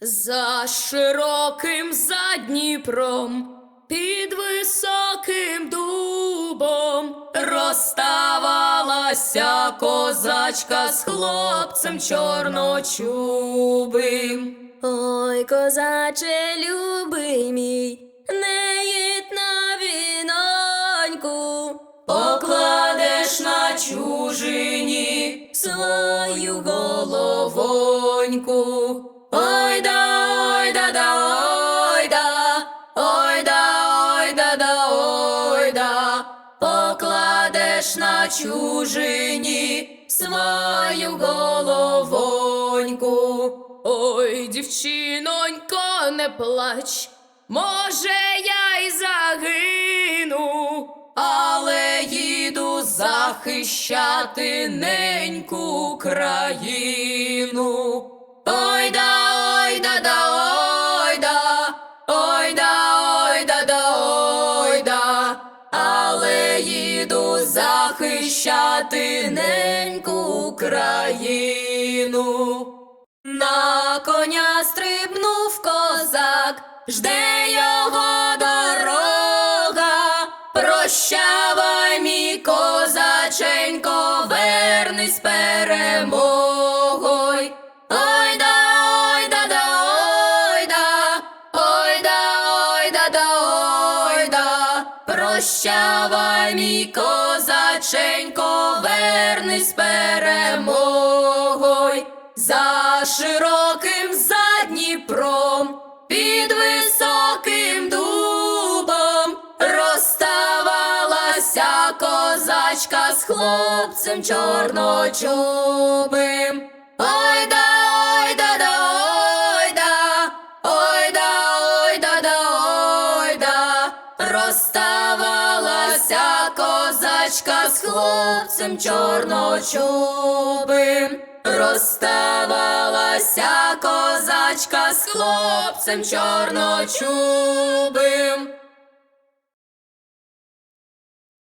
За широким задніпром, під високим дубом розставалася козачка з хлопцем чорночубим. Ой, козаче, любий мій, не їдь на віноньку, покладеш на чужині свою головоньку. Чужині свою головоньку. Ой, дівчинонько, не плач, може, я й загину, але їду захищати неньку країну. Ой да, ой да, да, але їду захищати неньку країну. На коня стрибнув козак, жде його дорога. Прощавай, Прощавай, мій козаченько, вернись з перемогою. За широким задніпром, під високим дубом розставалася козачка з хлопцем чорночубим. Ой да, ой да, да, ой да, ой да, ой да, розставалася козачка з хлопцем чорночубим. Розставалася козачка з хлопцем чорночубим.